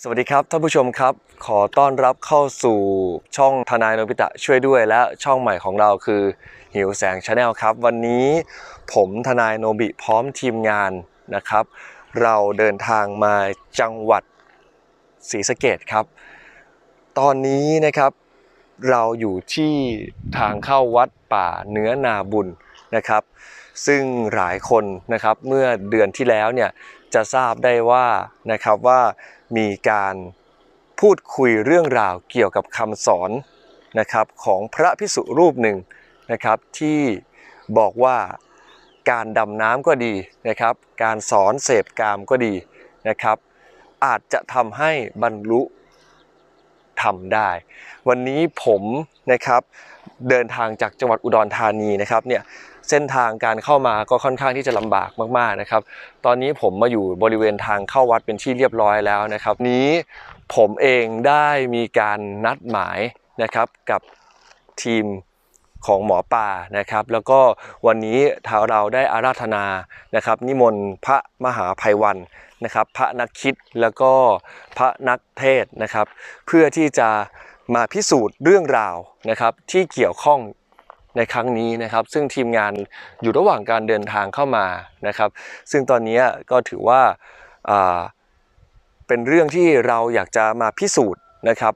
สวัสดีครับท่านผู้ชมครับ ขอต้อนรับเข้าสู่ช่องทนายโนบิตะช่วยด้วยและช่องใหม่ของเราคือหิวแสงชาแนลครับ วันนี้ผมทนายโนบิพร้อมทีมงานนะครับ เราเดินทางมาจังหวัดศรีสะเกดครับ ตอนนี้นะครับเราอยู่ที่ทางเข้าวัดป่าเนื้อนาบุญนะครับ ซึ่งหลายคนนะครับเมื่อเดือนที่แล้วเนี่ย จะทราบได้ว่านะครับว่ามีการพูดคุยเรื่องราวเกี่ยวกับคำสอนนะครับของพระพิสุรูปหนึ่งนะครับที่บอกว่าการดำน้ำก็ดีนะครับ การสอนเสพกามก็ดีนะครับ อาจจะทำให้บรรลุทำได้ วันนี้ผมนะครับเดินทางจากจังหวัดอุดรธานีนะครับเนี่ย เส้นทางการเข้ามาก็ค่อนข้างที่จะลำบากมากๆนะครับ ตอนนี้ผมมาอยู่บริเวณทางเข้าวัดเป็นที่เรียบร้อยแล้วนะครับ นี้ผมเองได้มีการนัดหมายนะครับกับทีมของหมอปลานะครับ แล้วก็วันนี้ทาเราได้อาราธนานะครับ นิมนต์พระมหาภัยวันนะครับ พระนักคิดแล้วก็พระนักเทศนะครับ เพื่อที่จะมาพิสูจน์เรื่องราวนะครับที่เกี่ยวข้อง ในครั้งนี้นะครับ ซึ่งทีมงานอยู่ระหว่างการเดินทางเข้ามานะครับ ซึ่งตอนนี้ก็ถือว่าาเป็นเรื่องที่เราอยากจะมาพิสูจน์นะครับ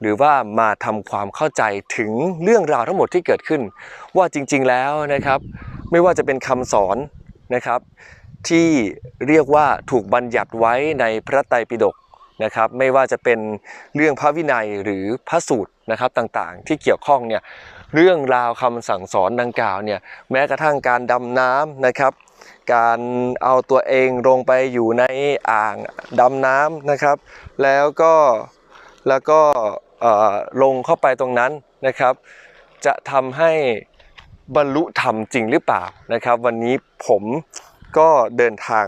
หรือว่ามาทำความเข้าใจถึงเรื่องราวทั้งหมดที่เกิดขึ้น ว่าจริงๆแล้วนะครับ ไม่ว่าจะเป็นคำสอนนะครับ ที่เรียกว่าถูกบัญญัติไว้ในพระไตรปิฎกนะครับไม่ว่าจะเป็นเรื่องพระวินัยหรือพระสูตรนะครับต่างๆ ที่เกี่ยวข้องเนี่ย เรื่องราวคำสั่งสอนดังกล่าวเนี่ยแม้กระทั่งการดำน้ำนะครับ การเอาตัวเองลงไปอยู่ในอ่างดำน้ำนะครับ แล้วก็แล้วก็ลงเข้าไปตรงนั้นนะครับ จะทำให้บรรลุธรรมจริงหรือเปล่านะครับ วันนี้ผมก็เดินทาง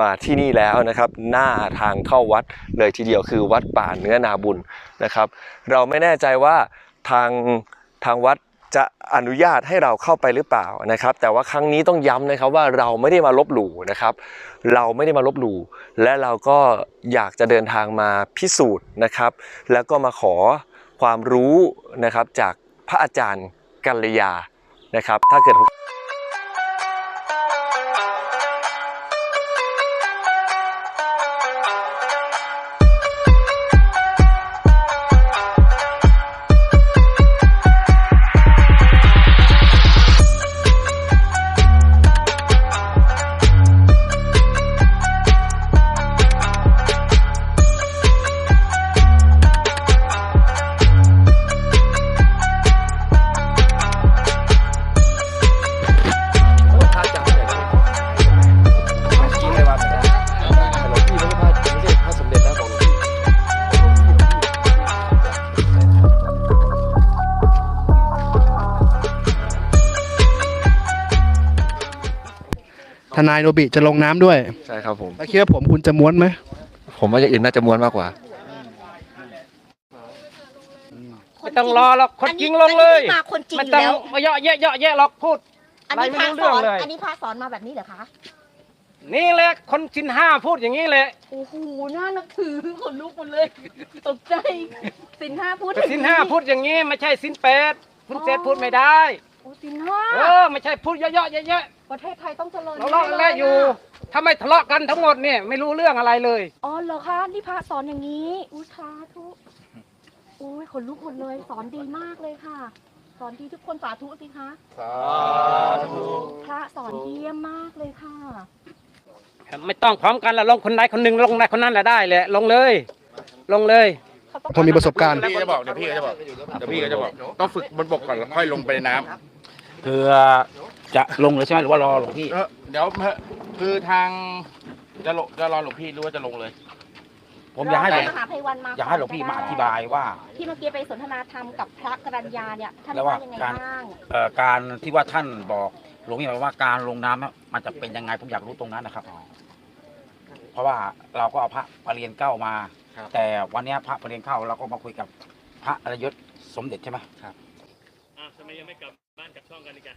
มาที่นี่แล้วนะครับ หน้าทางเข้าวัดเลยทีเดียวคือวัดป่าเนื้อนาบุญนะครับ เราไม่แน่ใจว่าทาง ทางวัดจะอนุญาตให้เราเข้าไปหรือเปล่านะครับ แต่ว่าครั้งนี้ต้องย้ำนะครับว่าเราไม่ได้มาลบหลู่นะครับ เราไม่ได้มาลบหลู่และเราก็อยากจะเดินทางมาพิสูจน์นะครับ แล้วก็มาขอความรู้นะครับจากพระอาจารย์กัลยานะครับ ถ้าเกิด นายโนบิจะลงน้ำด้วยใช่ครับผม แล้วคิดว่าผมคุณจะม้วนไหมผมว่าอย่างอื่นน่าจะม้วนมากกว่า ไม่ต้องรอหรอกคนจริงลงเลย อันนี้มาคนจริงไม่อต้ยู่องแล้ว มาเยอะแยะเยอะแยะหรอกพูด อันนี้อะไรพระไม่รู้สเรื่อองนเลยอันนี้พระสอนมาแบบนี้เหรอคะ นี่แหละคนสินห้าพูดอย่างนี้เลยโอ้โห น่านับถือขนลุกหมดเลย ตกใจ สินห้าพูดแต่สินห้าพูดอย่างนี้ไม่ใช่สินแปดคุณเศษพูดไม่ได้ โอ้สินห้าเออไม่ใช่พูดเยอะๆแยะ ประเทศไทยต้องเจริญๆเราเลาะแล้วอยู่ ถ้าไม่ทะเลาะกันทั้งหมดเนี่ยไม่รู้เรื่องอะไรเลย อ๋อเหรอคะนี่พระสอนอย่างนี้ อุ้ยสาธุโอ้ยขนลุกหมดเลยสอนดีมากเลยค่ะ สอนดีทุกคนสาธุสิคะสาธุพระสอนเยี่ยมมากเลยค่ะไม่ต้องพร้อมกันละลงคนใดคนหนึ่งลงใดคนนั้นแหละได้เลยลงเลย ลงเลยคนมีประสบการณ์พี่ก็จะบอกเดี๋ยวพี่ก็จะบอกเดี๋ยวพี่ก็จะบอกต้องฝึกบนบกก่อนแล้วค่อยลงไปในน้เพื่อ จะลงเลยใช่ไหมหรือว่ารอหลวงพี่ำเออเดี๋ยวคือทางจะลงจะรอหลวงพี่หรือว่าจะลงเลย ผมอยากให้หลวงมหาภัยวันมาอยากให้หลวงพี่มาอธิบายว่า ที่เมื่อกี้ไปสนทนาธรรมกับพระกรัญญาเนี่ยท่านแล้วว่าว่ายังไงการ บ้างเอ่อการที่ว่าท่านบอกหลวงพี่บอกว่าการลงน้ำน่ะมันจะเป็นยังไงผมอยากรู้ตรงนั้นนะครับ เพราะว่าเราก็เอาพระปรริยนเก้ามา ครับ แต่วันเนี้ยพระปรริยนเก้าเราก็มาคุยกับพระอรยศสมเด็จใช่ไหมครับ อะทำไมยังไม่กลับ บ้านบ้านกับช่องกันอีกอะ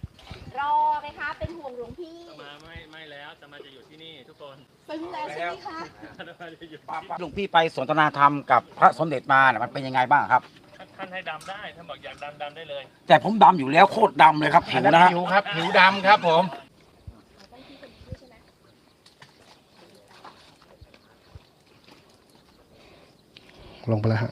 รอไงคะเป็นห่วงหลวงพี่ตมาไม่ไม่แล้วตมาจะอยู่ที่นี่ทุกคนซึ้งแล้วใช่ไหมคะตมาจะอยู่หลวงพี่ไปสนทนาธรรมกับพระสมเด็จมาเนี่ยมันเป็นยังไงบ้างครับ ท่านให้ดำได้ท่านบอกอยากดำดำได้เลย แต่ผมดำอยู่แล้วโคตรดำเลยครับผิวนะฮะผิวครับผิวดำครับผมลงไปแล้วฮะ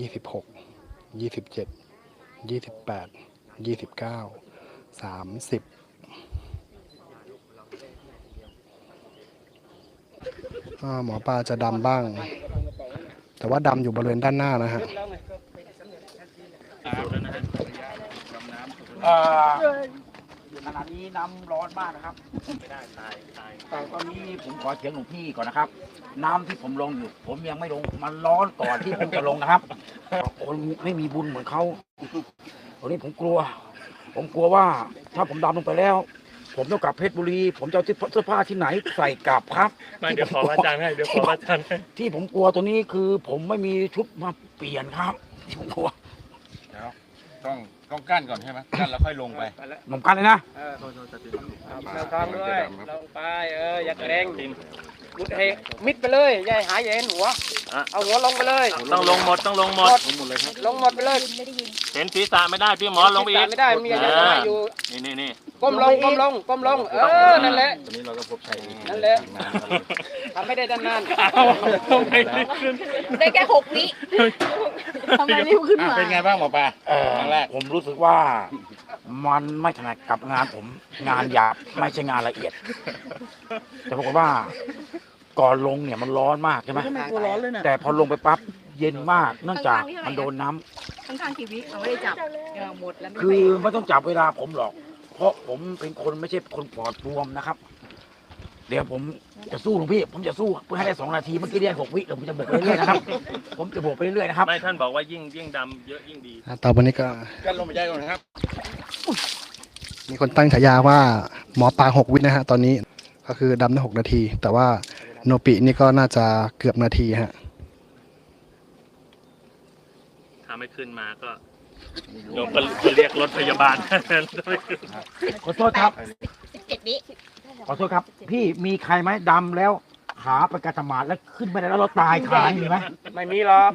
ยี่สิบหกยี่สิบเจ็ดยี่สิบแปดยี่สิบเก้าสามสิบอ่าหมอปลาจะดำบ้าง แต่ว่าดำอยู่บริเวณด้านหน้านะฮะอ่อขณะนี้น้ำร้อนมากนะครับ ไม่ได้ตายตายแต่ตอนนี้ผมขอเถียงหลวงพี่ก่อนนะครับ น้ำที่ผมลงอยู่ ผมยังไม่ลงมันร้อนก่อนที่ผมจะลงนะครับคนไม่มีบุญเหมือนเขาตอนนี้ผมกลัว ผมกลัวว่าถ้าผมดำลงไปแล้ว ผมต้องกลับเพชรบุรี ผมจะเอาเสื้อผ้าที่ไหนใส่กลับครับไม่เดี๋ยวขอพระอาจารย์ให้เดี๋ยวขอพระอาจารย์ให้ที่ผมกลัวตัวนี้คือ ผมไม่มีชุดมาเปลี่ยนครับที่ผมกลัวเดี๋ยวต้อง ต้องกั้นก่อนใช่ไหมกั้นแล้วค่อยลงไปผมกันเลยนะเราทำด้วยลงไปเอออย่าเกรงมุดให้มิดไปเลยอย่าให้หายอย่าเห็นหัวเอาหัวลงไปเลยต้องลงหมดต้องลงหมด ลงหมดไปเลยไม่ได้ยินเห็นศีรษะไม่ได้พี่หมอลงไปอีกไม่ได้มีอะไรจะอยู่นี่นี่นี่ ก้มลงก้มลงก้มลงเออนั่นแหละตอนนี้เราก็พบชัยนั่นแหละทำไม่ได้ด้านนานเอาลงไปนิดนึงได้แค่หกวิทำไมรีบขึ้นมาเป็นไงบ้างหมอปลาเออครั้งแรกผมรู้สึกว่า มันไม่ถนัดกับงานผม งานหยาบไม่ใช่งานละเอียด แต่ปรากฏว่าก่อนลงเนี่ยมันร้อนมากใช่ไหมแต่พอลงไปปั๊บเย็นมากเนื่องจากมันโดนน้ำข้างๆทีวีเอาไม่ได้จับหมดแล้วคือไม่ต้องจับเวลาผมหรอกเพ ราะผมเป็นคนไม่ใช่คนปลอดรวมนะครับ เดี๋ยวผมจะสู้หลวงพี่ ผมจะสู้เพื่อให้ได้สองนาทีเมื่อกี้ได้หกวิเดี๋ยวผมจะบวกไปเรื่อยๆนะครับ ผมจะบวกไปเรื่อยๆนะครับไม่ท่านบอกว่ายิ่งยิ่งดำเยอะยิ่งดีต่อไปนี้ก็กั้นลงไปได้ก่อนนะครับ มีคนตั้งฉายาว่าหมอปลาหกวินะฮะตอนนี้ก็คือดำได้หกนาที แต่ว่าโนปินี่ก็น่าจะเกือบนาทีฮะถ้าไม่ขึ้นมาก็ โยมก็เรียกรถพยาบาล ขอโทษครับ สิบเจ็ดวิขอโทษครับ พี่มีใครไหมดำแล้วขาไปกระสมาดแล้วขึ้นไปแล้วเราตายขามีไหมไม่มีหรอก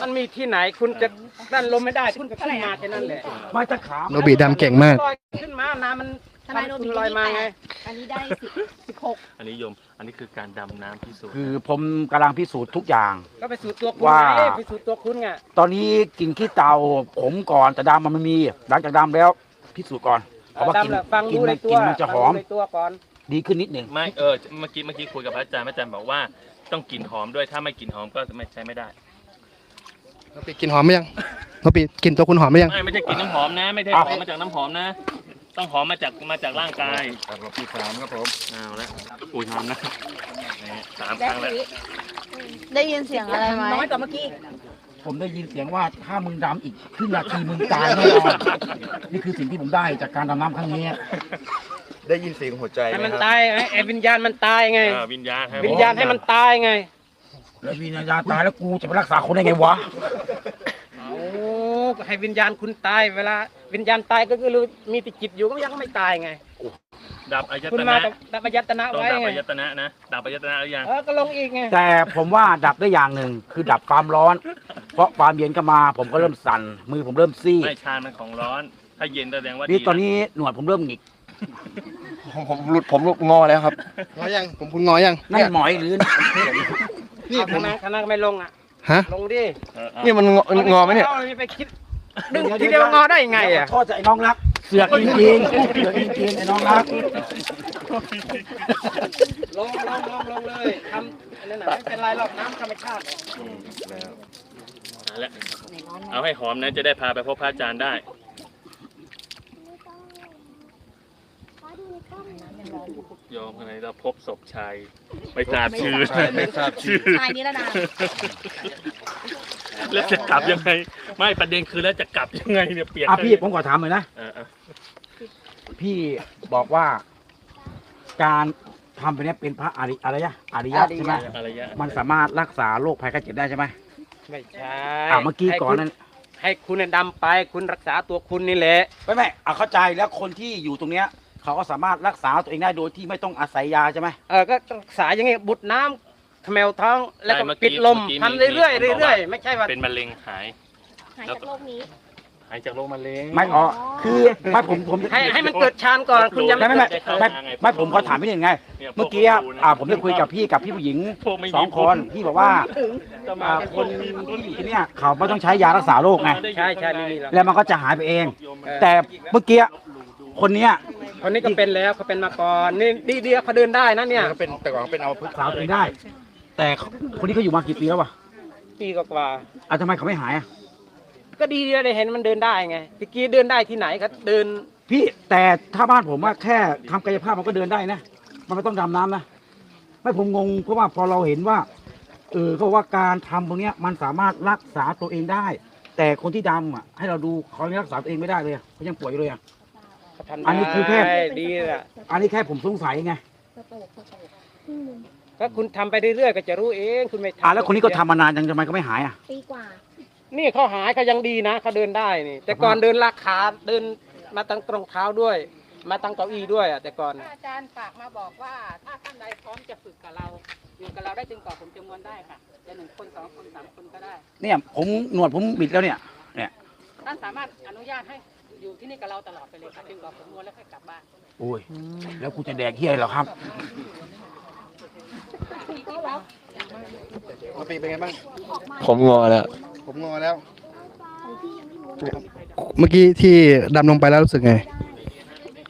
มันมีที่ไหนคุณจะนั่นลมไม่ได้คุณก็ขึ้นมาแค่นั้นแหละไม่ถ้าขาโนบิดำเก่งมาก ลอยขึ้นมาน้ำมันทนายโนบิลอยมาไง อันนี้ได้สิบสิบหกอันนี้โยมอั นนี้คือการดำน้ำที่สุดคือผมกำลังพิสูจน์ทุกอย่าง ก็ไปสู่ตัวคุณว่า ไงไปสู่ตัวคุณไงตอนนี้กินขี้เตาผมก่อนแต่ดำมันไม่มี หลังจากดำแล้วพิสูจน์ก่อนเพราะว่ากินดำละฟังกินดูมัในนตักิวนมันจะฟังหอมดูในตัวก่อน ดีขึ้นนิดหนึ่งไม่เออเมื่อกี้เมื่อกี้คุยกับพระอาจารย์พระอาจารย์บอกว่าต้องกลิ่นหอมด้วยถ้าไม่กลิ่นหอมก็ไม่ใช้ไม่ได้โนปิกินหอมไหมยังโนปิกินตัวคุณหอมไหมยัง ไม่ไม่ใช่กลิ่นน้ำหอมนะ ไม่ใช่หอมมาจากน้ำหอมนะ ต้องหอมมาจากมาจากร่างกายครับรอบที่สามครับผมเอาละอุ้ยหอมนะนี่สามคได้รั้งแล้ววิได้ยินเสียงอะไรไหมน้อยกว่าเมื่อกี้ผมได้ยินเสียงว่าถ้ามึงดำอีกครึ่งนาทีมึงตายแน่นอนนี่คือสิ่งที่ผมได้จากการดำน้ำครั้งนี้ได้ยินเสียงหัวใจให้ไหมมันครับตายไงไอ้วิญญาณมันตายไงอ่าวิญญาณให้วิญญาณให้มันตายไง แล้ววิญญาณตายแล้วกูจะไปรักษาคนได้ไงวะโอ้ ก็ให้วิญญาณคุณตาย เวลา วิญญาณตายก็คือมีแติจิตอยู่ก็ยังไม่ตายไง ดับอายคุณตมานะกับดับอายตนะต้องไว้ดับไงอายตนะนะดับอายตนะหรือยังเออก็ลงอีกไงแต่ผมว่าดับได้อย่างหนึ่งคือดับความร้อน เพราะความเย็นก็มา ผมก็เริ่มสั่นมือผมเริ่มซีดไม่ชามันของร้อน ถ้าเย็นแสดงว่าดีนี่ตอนนี้หนวดผมเริ่มหงิกผมผมหลุดผมหลุดงอแล้วครับ งอยังผมคุณงอยังนั่นหมอยหรือ นี่คณะคณะไม่ลงอะฮะลงดิเออเอา นี่มันงองอไหมเนี่ย อาไปคิด ดึงทีเดียวงอได้ยังไงอะ โทษจะไอ้น้องรัก4สือกจริงๆเสือกจริงๆไอ้น้องรัก ลงลงลงลงเลยทำอันนั้นน่ะไม่เป็นไรหรอกน้ำธรรมชาติเอาละเอาให้หอมนะจะได้พาไปพบพระอาจารย์ได้ โยมคนไหนเราพบศพชายไม่ทราบชื่อไม่ทราบชื่อชายนี้แล้วนะ แล้วจะกลับยังไง ไม่ประเด็นคือแล้วจะกลับยังไงเนี่ยเปลี่ยนอะพี่ผมขอถามหน่อยนะเออเออพี่บอกว่า การทำไปเนี้ยเป็นพระอริอะไรยะอริยะใช่ไหมอะไรเงี้ยมันสามารถรักษาโรคภัยไข้เจ็บได้ใช่ไหมไม่ใช่อะเมื่อกี้ก่อนนั้นให้คุณให้ดำไปคุณรักษาตัวคุณนี่แหละ ไม่ไม่อะเข้าใจแล้วคนที่อยู่ตรงเนี้ย เขาก็สามารถรักษาตัวเองได้โดยที่ไม่ต้องอาศัยยาใช่ไหมเออก็รักษาอย่างงี้บุดน้ำ ขมวท้องแล้วก็ใช่เมื่อปิดลมเอกี้ทำเรื่อยมีๆคนบกเรื่อยว่าๆไม่ใช่ว่าเป็นมะเร็งหาย หายจากโลกนี้ หายจากโรคมะเร็ง ไม่อ๋อคือไม่ผมผมให้ให้มันเกิดฌานก่อนคุณยังไม่ไม่ไม่ไม่เกิดไม่ไม่ผมขอถามนิดนึงไงนี่ยเมื่อกี้อะอ่าผมได้คุยกับพี่กับพี่ผู้หญิงพวกไม่มีสองคนพี่บอกว่าจะมาอ่าคนที่อยู่ที่เนี่ยเขาไม่ต้องใช้ยารักษาโรคไงใช่ใช่ไม่มีหรอกแล้วมันก็จะหายไปเองเออแต่เมื่อกี้คนเนี้ยคนนี้ก็เป็นแล้วเขาเป็นมาก่อนนี่ดีเดียวเขาเดินได้นะเนี่ยก็เป็นแต่ก่อนเป็นเอาพึ่งสาวตัวเองได้ แต่คนนี้เขาอยู่มากี่ปีแล้ววะปีกว่าอะทำไมเขาไม่หายอะๆก็ดีเดียวได้เห็นมันเดินได้ไงตะกี้เดินได้ที่ไหนก็เดินพี่แต่ถ้าบ้านผมว่าแค่ทำกายภาพมันก็เดินได้นะ มันไม่ต้องดำน้ำนะ ไม่ผมงงเพราะว่าพอเราเห็นว่า เออเขาบอกว่าการทำตรงเนี้ยมันสามารถรักษาตัวเองได้ แต่คนที่ดำอะให้เราดูเขายังรักษาตัวเองไม่ได้เลยอะเขายังป่วยอยู่เลยอะเขาทำอันนี้คือแค่ได้ดีแหละอันนี้แค่ผมสงสัยไงก็คุ ณทำไปเรื่อยๆก็จะรู้เองคุณไม่ทำอะแล้วคนนี้ก็ทำมานานยังทำไมก็ไม่หายอะปีกว่า นี่เขาหายเขายังดีนะเขาเดินได้นี่ แต่ก่อนเดินลากขาเดินมาตั้งตรงเท้าด้วย มาตั้งเก้าอี้ด้วยอะแต่ก่อน อาจารย์ฝากมาบอกว่า ถ้าท่านใดพร้อมจะฝึกกับเรา อยู่กับเราได้จนกว่าผมจำนวนได้ค่ะจะหนึ่งคนสองคนสามคนก็ได้ เนี่ยผมหนวดผมบิดแล้วเนี่ยเนี่ยท่านสามารถอนุญาตให้อยู่ที่นี่กับเราตลอดไปเลยค่ะจนกว่าผมนวดแล้วค่อยกลับบ้าน โอ้ยแล้วกูจะแดกเฮียอะไรเหรอครับ ปกติเป็นไงบ้าง ผมงอแล้ว ผมงอแล้ว เมื่อกี้ที่ดำลงไปแล้วรู้สึกไง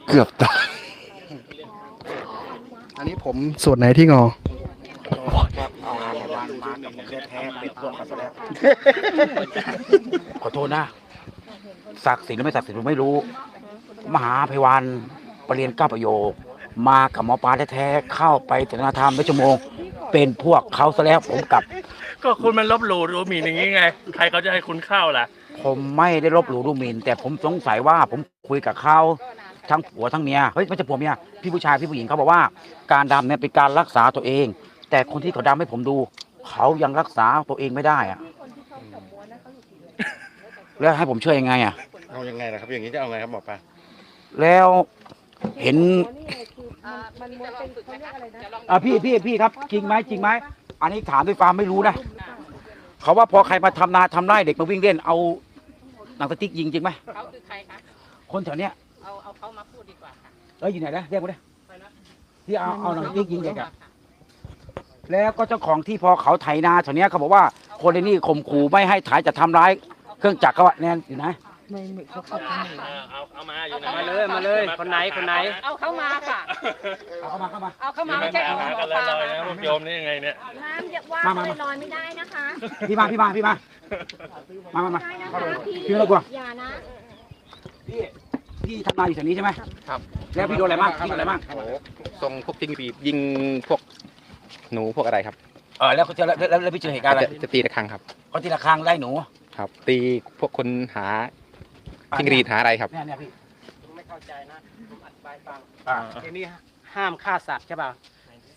เกือบตายอันนี้ผมส่วนไหนที่งอเอางานมาบ้านมากับผมแท้ๆเป็นพวกกันซะแล้วขอโทษนะศักดิ์สิทธิ์หรือไม่ศักดิ์สิทธิ์ผมไม่รู้ มหาภัยวันประเรียนเก้าประโยค มากับหมอปลาแท้ๆเข้าไปสนทนาธรรมไม่ชั่วโมง เป็นพวกเขาซะแล้วผมกลับ ก็คุณมันลบหลู่รู้หมีอย่างนี้ไง ใครเขาจะให้คุณเข้าล่ะ ผมไม่ได้ลบหลู่ดูหมิ่นแต่ผมสงสัยว่าผมคุยกับเขาทั้งผัวทั้งเมียเฮ้ยไม่ใช่ผัวเมียพี่ผู้ชายพี่ผู้หญิงเขาบอกว่า การดำเนี่ยเป็นการรักษาตัวเอง แต่คนที่เขาดำให้ผมดู เขายังรักษาตัวเองไม่ได้อะแล้วให้ผมช่วยยังไงอะ เอายังไงล่ะครับ อย่างนี้จะเอาไงครับหมอปลาแล้วเห็น มันจะลองฝึกไหมคะจะลองอะพี่พี่พี่ครับจริงไหมจริงไหมอันนี้ถามด้วยความไม่รู้นะเขาว่าพอใครมาทำนาทำไร่เด็กมาวิ่งเล่นเอาหนังสติ๊กยิงจริงไหมเขาคือใครคะ คนแถวเนี้ยเอาเอาเขามาพูดดีกว่าค่ะเอ้ยอยู่ไหนนะเรียกมาดิที่เอาเอาหนังสติ๊กยิงเด็กอะแล้วก็เจ้าของที่พอเขาไถนาแถวเนี้ยเขาบอกว่าคนในนี่ข่มขู่ไม่ให้ถ่ายจะทำร้ายเครื่องจักรเขาอะแนนอยู่ ไหนเอาเอามาอยู่นมาเลยมาเลยคนไหนคนไหน เอาเข้ามาค่ะ เอาเข้ามาเข้ามาเอาเข้ามาไม่ใช่เอาหามอนลปลาอยๆนะมาพวกโยมนี่ยังไงเนี่ยน้ำอย่าว่ามามาลอยไม่ได้นะคะพี่มาพี่มาพี่มามามามาได้นะคะพี่พี่ไม่ต้องกลัวอย่านะพี่พี่ทำนาอยู่แถวนี้ใช่ไหมครับ แล้วพี่โดนอะไรบ้างพี่โดนอะไรบ้างโอ้โหส่งพวกจิงหรียิงพวกหนูพวกอะไรครับเออแล้วแล้วแล้วพี่เจอเหตุการณ์อะไรจะตีตะครังครับเขาทีละครังไล่หนู ครับ ตีพวกคนหา จิ้งหรีดหาอะไรครับ เนี่ยเนี่ยพี่ไม่เข้าใจนะผมอธิบายฟังอ่าทีนี้ห้ามฆ่าสัตว์ใช่ป่ะ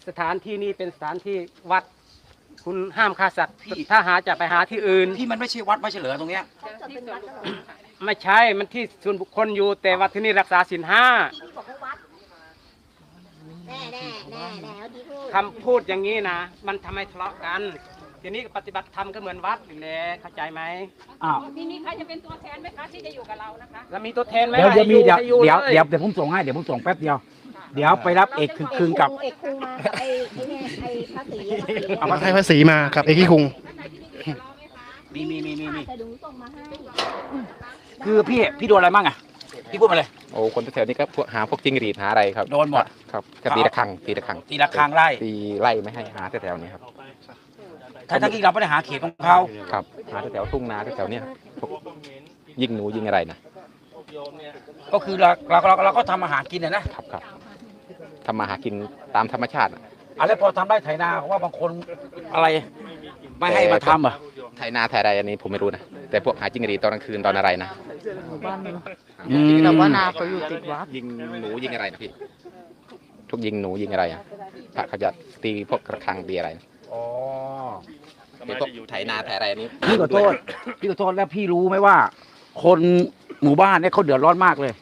สถานที่นี้เป็นสถานที่วัด คุณห้ามฆ่าสัตว์ถ้าหาจะไปหาที่อื่นพี่มันไม่ใช่วัดไม่ใช่เหรอตรงเนี้ยที่ส่วนบุคคลค่ะไม่ใช่ มันที่ส่วนบุคคลอยู่ แต่วัดที่นี่รักษาศีลห้าพี่บอกว่าวัดแน่แน่แน่แน่เอาดีพูดคำพูดอย่างนี้นะ มันทำให้ทะเลาะกัน ทีนี้ปฏิบัติธรรมก็เหมือนวัดอยู่แหละเข้าใจไหมอ้าวทีนี้ใครจะเป็นตัวแทนไหมคะที่จะอยู่กับเรานะคะแล้วมีตัวแทนไหมเดี๋ยวเดี๋ยวมีเดี๋ยวให้อยู่เดี๋ยวลเดี๋ยวเดี๋ยวผมส่งให้เดี๋ยวผมส่งแป๊บเดียว เดี๋ยวไปรับเอกคือคืนกับเอกคุงมากับไอ้ไอ้เนี่ยไอ้ภาษีภาษีเอามาให้ภาษีมากับเอกขี้คุงมีมีมีมีมีแต่ดูส่งมาให้คือพี่พี่โดนอะไรบ้างอะพี่พูดมาเลย โอ้ คนแถวๆนี้ก็พวกหาพวกจิ้งหรีดหาอะไรครับ โดนหมด ครับก็ตีระฆังตีระฆังตีระฆังไล่ตีไล่ไม่ให้หาแถวๆนี้ครับ ทั้งๆที่เราไม่ได้หาเขตของเขาครับหาแถวๆทุ่งนาแถวๆเนี้ยพวกยิงหนูยิงอะไรนะก็คือเราเราเราเราก็ทำอาหารกินนะนะครับครับทำมาหากินตามธรรมชาติอะอะไรพอทำได้ไถนาเพราะว่าบางคนอะไรไม่ให้มาทำอะไถนาไถอะไรอันนี้ผมไม่รู้นะแต่พวกหาจิ้งหรีดตอนกลางคืนตอนอะไรนะอืมแต่ว่านาเขาอยู่ติดวัดยิงหนูยิงอะไรนะพี่ทุกยิงหนูยิงอะไรอะพระเขาจะตีพวกกระฆังตีอะไรนะ อ๋อเป็นพวกไถนาไถอะไรอันนี้พี่ขอโทษพี่ขอโทษแล้วพี่รู้ไหมว่า คนหมู่บ้านเนี่ยเขาเดือดร้อนมากเลย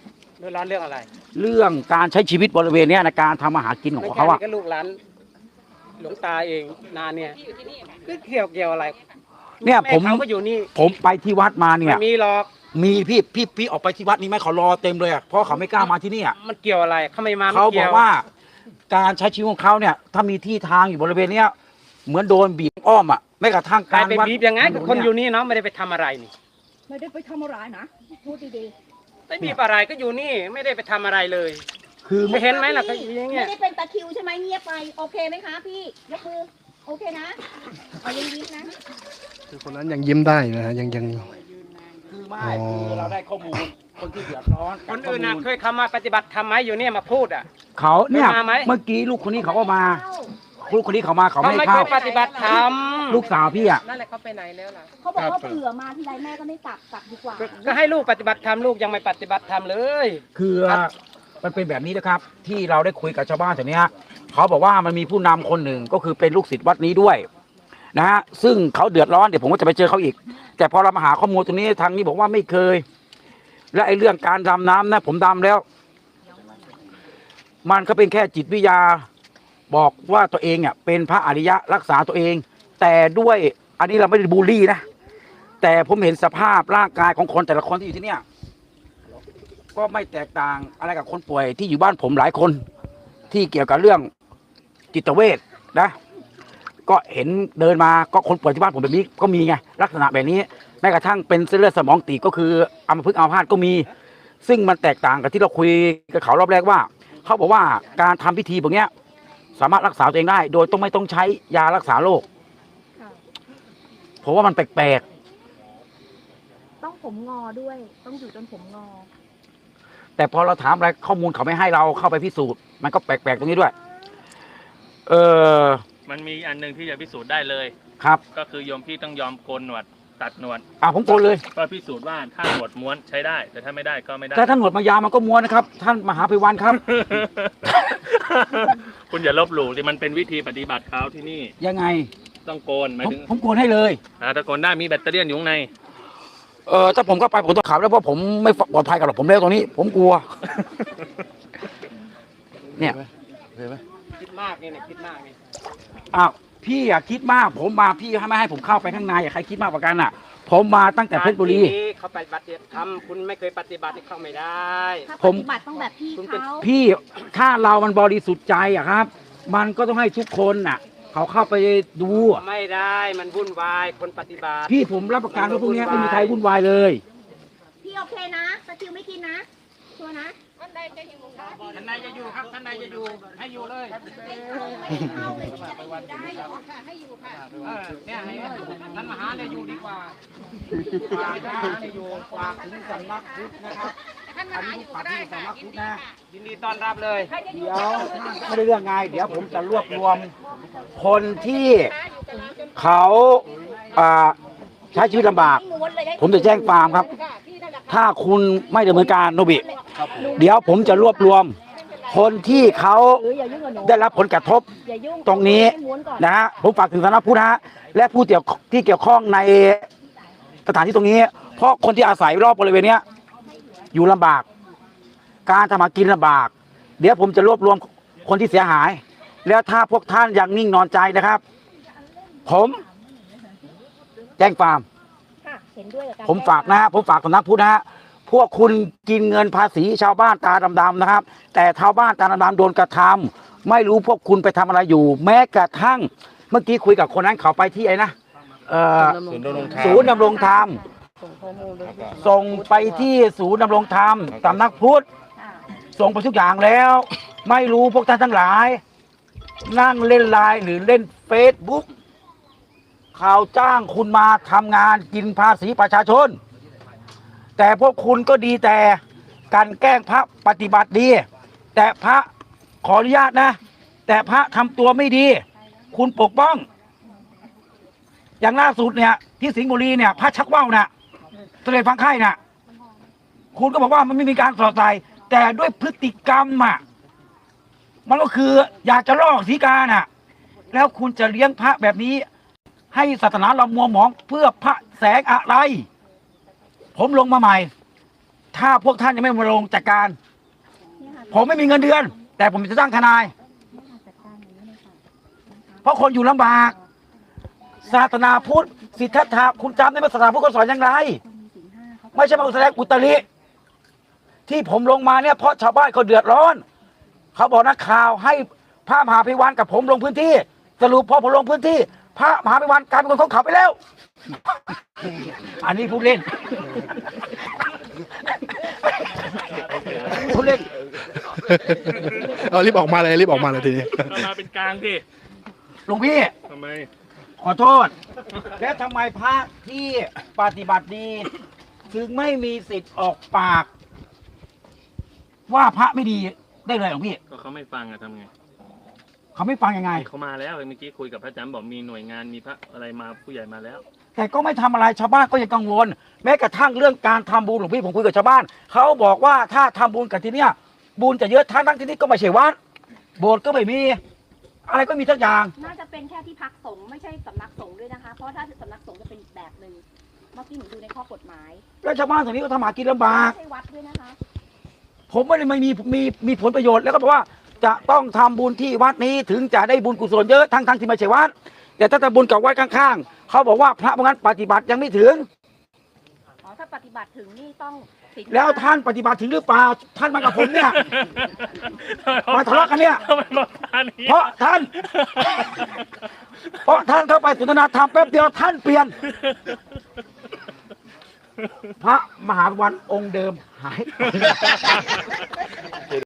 เรื่องร้านเรื่องอะไรเรื่องการใช้ชีวิตบริเวณเนี้ยในการทำอาหารกินของไม่เขาใช่อะก็ลูกหลานหลวงตาเองนานเนี่ยก็เกี่ยวเกี่ยวอะไรเนี่ยผมแเขาก็อยู่นี่ผมไปที่วัดมาเนี่ไม่ยมีหรอกมีพี่พี่พี่ออกไปที่วัดนี้ไหมเขารอเต็มเลยอะเพราะเขาไม่กล้ามาที่นี่อะ มันเกี่ยวอะไรเขาไม่มาไม่เขาบกี่อกยวว่าการใช้ชีวิตของเขาเนี่ย ถ้ามีที่ทางอยู่บริเวณเนี้ย เหมือนโดนบีบอ้อมอะไม่กระทั่งใครการไปวัดบีบยังไงก็คนอยู่นี่เนาะไม่ได้ไปทำอะไรนี่ ไม่ได้ไปทำอะไรนะพูดดีไม่บีบอะไรก็อยู่นี่ไม่ได้ไปทำอะไรเลยคือไม่เห็นไหมล่ะก็อยู่อย่างๆเงี้ไม่ยได้เป็นตะคริวใช่ไหมเงียบไป โอเคไหมคะพี่ ยกมือ โอเคนะเอายิ้มยิ้มๆนะ คือคนนั้นยังยิ้มได้นะฮะยังยัง คือไม่อ๋อ คือเราได้ข้อมูลคนที่เดือดร้อนคนอื่นน่ะเคยเข้ามาปฏิบัติทำไหมอยู่เนี่ยมาพูดอะ เขาเนี่ย มาไหม เมื่อกี้ลูกคนนี้เขาก็มา ลูกคนนี้เขามาเขาเขาไม่ไม่ให้เคเข้า ยปฏิบัติธรรมลูกสาวพี่อะนั่นแหละเขาไปไหนแล้วล่ะ เขาบอกว่าเผื่อมาทีไรแม่ก็ไม่กลับกลับดีกว่าก็ก็ให้ลูกปฏิบัติธรรมลูกยังไม่ปฏิบัติธรรมเลย คือมันเป็นแบบนี้นะครับ ที่เราได้คุยกับชาวบ้านแถวเนี้ยเขาบอกว่ามันมีผู้นำคนหนึ่งก็คือเป็นลูกศิษย์วัดนี้ด้วยนะฮะซึ่งเขาเดือดร้อนเดี๋ยวผมก็จะไปเจอเขาอีก แต่พอเรามาหาข้อมูลตรงนี้ทางนี้บอกว่าไม่เคย และไอ้เรื่องการดำน้ำนะผมดำแล้ว มันก็เป็นแค่จิตวิทยา บอกว่าตัวเองอะเป็นพระอริยะรักษาตัวเอง แต่ด้วยอันนี้เราไม่ได้บูลลี่นะ แต่ผมเห็นสภาพร่างกายของคนแต่ละคนที่อยู่ที่เนี่ย ก็ไม่แตกต่างอะไรกับคนป่วยที่อยู่บ้านผมหลายคนที่เกี่ยวกับเรื่องจิตเวชนะ ก็เห็นเดินมาก็คนป่วยที่บ้านผมแบบนี้ก็มีไงลักษณะแบบนี้แม้กระทั่งเป็นเส้นเลือดสมองตีบก็คืออัมพฤกษ์อัมพาตก็มี ซึ่งมันแตกต่างกับที่เราคุยกับเขารอบแรกว่า เขาบอกว่าการทำพิธีแบบเนี้ย สามารถรักษาตัวเองได้ โดยต้องไม่ต้องใช้ยารักษาโรคผมว่ามันแปลกต้องผมงอด้วย ต้องอยู่จนผมงอ ๆแต่พอเราถามอะไรข้อมูลเขาไม่ให้เราเข้าไปพิสูจน์มันก็แปลกๆตรงนี้ด้วย เออมันมีอันหนึ่งที่จะพิสูจน์ได้เลย ครับ ก็คือโยมพี่ต้องยอมโกนหนวด ตัดหนวดอะผมโกนเลย ก็พิสูจน์ว่าถ้าหนวดม้วนใช้ได้ แต่ถ้าไม่ได้ก็ไม่ได้แต่ท่านหนวดมายาวมันก็ม้วนนะครับ ท่านมหาภิวันครับ คุณอย่าลบหลู่สิมันเป็นวิธีปฏิบัติเขาที่นี่ยังไงต้องโกนหมายผมถึงผมโกนให้เลย อ่าถ้าโกนได้มีแบตเตอรี่อยู่ข้างใน เออถ้าผมก็ไปผมต้องขับแล้วเพราะผมไม่ปลอดภัยกับหรอกผมเร็วตรงนี้ ผมกลัว เนี่ยคิดมากนี่เนี่ยคิดมากนี่อ้าว พี่อะคิดมาก ผมมาพี่ไม่ให้ผมเข้าไปข้างในอะใครคิดมากกว่ากันอะผมมาตั้งแต่เพชรบุรีที่นี่เขาไปปฏิบัติธรรมคุณไม่เคยปฏิบัติเข้าไม่ได้ ถ้าผปม ฏิบัติต้องแบบพี่คุณเป็นเขาพี่ถ้าเรามันบริสุทธิ์ใจอะครับ มันก็ต้องให้ทุกคนน่ะ เขาเข้าไปดูอะไม่ได้มันวุ่นวายคนปฏิบัติ พี่ผมรับประกันว่าพวกเนี้ยไม่มีใครวุ่นวายเลย พี่โอเคนะตะคริวไม่กินนะชัวร์นะ ท่านใดจะอยู่ครับท่านใดจะอยู่ให้อยู่เลยเออเนี่ยให้ท่านมหาเนี่ยอยู่ดีกว่าฝากนะให้อยู่ฝากถึงสำนักพุทธนะครับอันนี้ฝากที่สำนักพุทธนะยินดีต้อนรับเลยเดี๋ยวไม่ได้เรื่องไงเดี๋ยวผมจะรวบรวมคนที่เขาอ่าใช้ชีวิตลำบาก ผมจะแจ้งความครับ ถ้าคุณไม่ดำเนินการโนบิ เดี๋ยวผมจะรวบรวม คนที่เขาหรืออย่ายุ่งกับหนูได้รับผลกระทบอย่ายุ่งตรงนี้ให้ม้วนก่อนนะฮะผมฝากถึงสำนักพุทธนะฮะและผู้เกี่ยวที่เกี่ยวข้องในสถานที่ตรงนี้ เพราะคนที่อาศัยรอบบริเวณเนี้ยอยู่ลำบาก การทำมากินลำบาก เดี๋ยวผมจะรวบรวมคนที่เสียหาย แล้วถ้าพวกท่านยังนิ่งนอนใจนะครับ ผมแจ้งความค่ะเห็นด้วยกับรผมฝากนะฮะผมฝากสำนักพุทธนะฮะ พวกคุณกินเงินภาษีชาวบ้านตาดำๆนะครับ แต่ชาวบ้านตาดำๆโดนกระทำไม่รู้พวกคุณไปทำอะไรอยู่ แม้กระทั่งเมื่อกี้คุยกับคนนั้นเขาไปที่ไอ้นะเอ่อศูนย์ดำรงธรรมศูนย์ดำรงธรรมส่งไปที่ศูนย์ดำรงธรรมสำนักพุทธคส่งไปทุกอย่างแล้ว ไม่รู้พวกท่านทั้งหลาย นั่งเล่นไลน์หรือเล่นเฟซบุ๊กข่าวจ้างคุณมาทำงานกินภาษีประชาชน แต่พวกคุณก็ดีแต่การแกล้งพระปฏิบัติดี แต่พระขออนุญาตนะ แต่พระทำตัวไม่ดี คุณปกป้อง อย่างล่าสุดเนี่ย ที่สิงห์บุรีเนี่ยพระชักว่าวน่ะเสด็จฟังไข่น่ะ คุณก็บอกว่ามันไม่มีการสอดใส่แต่ด้วยพฤติกรรมอะมันก็คืออยากจะลอกสีกาน่ะ แล้วคุณจะเลี้ยงพระแบบนี้ ให้ศาสนาเรามัวหมองเพื่อพระแสงอะไร ผมลงมาใหม่ ถ้าพวกท่านยังไม่มาลงจัดการ ผมไม่มีเงินเดือน แต่ผมจะจ้างทนาย เพราะคนอยู่ลำบาก ศาสนาพุทธสิทธัตถะคุณจำได้ไหมศาสนาพุทธเขาสอนอย่างไร ไม่ใช่มาแสดงอุตริ ที่ผมลงมาเนี่ยเพราะชาวบ้านเขาเดือดร้อน เขาบอกนักข่าวให้พระมหาภิวันกับผมลงพื้นที่ สรุปพอผมลงพื้นที่ พระมหาภิวันกลายเป็นคนของเขาไปแล้ว อันนี้พูดเล่น พูดเล่น เอารีบออกมาเลยรีบออกมาเลยทีนี้เรามาเป็นกลางสิหลวงพี่ทำไม ขอโทษ แล้วทำไมพระที่ปฏิบัติดีถึงไม่มีสิทธิ์ออกปาก ว่าพระไม่ดีได้เลยหลวงพี่ ก็เขาไม่ฟังอะทำไง เขาไม่ฟังยังไง เขามาแล้วเมื่อกี้คุยกับพระอาจารย์บอกมีหน่วยงานมีพระอะไรมาผู้ใหญ่มาแล้ว แต่ก็ไม่ทำอะไรชาวบ้านก็ยังกังวล แม้กระทั่งเรื่องการทำบุญหลวงพี่ผมคุยกับชาวบ้าน เขาบอกว่าถ้าทำบุญกับที่เนี้ยบุญจะเยอะทั้งทั้งที่นี่ก็ไม่ใช่วัดโบสถ์ก็ไม่มี อะไรก็มีทุกอย่าง น่าจะเป็นแค่ที่พักสงฆ์ไม่ใช่สำนักสงฆ์ด้วยนะคะ เพราะถ้าสำนักสงฆ์จะเป็นอีกแบบหนึ่งเมื่อกี้หนูดูในข้อกฎหมายแล้วชาวบ้านตรงนี้ก็ทำหากินลำบาก ไม่ใช่วัดด้วยนะคะ ผมไม่ได้ไม่มีมีมีผลประโยชน์แล้วก็บอกว่า จะต้องทำบุญที่วัดนี้ถึงจะได้บุญกุศลเยอะทั้งทั้งที่ไม่ใช่วัดแต่ถ้าทำบุญกับวัดข้างๆเขาบอกว่าพระพวกนั้นปฏิบัติยังไม่ถึงอ๋อถ้าปฏิบัติถึงนี่ต้องศีลแล้วท่านปฏิบัติถึงหรือเปล่าท่านมากับผมเนี่ยมาทะเลาะกันเนี่ยทำไมบอกท่านนี้เพราะท่าน เพราะท่านเข้าไปสนทนาธรรมแป๊บเดียวท่านเปลี่ยน พระมหาวันองค์เดิมหายไป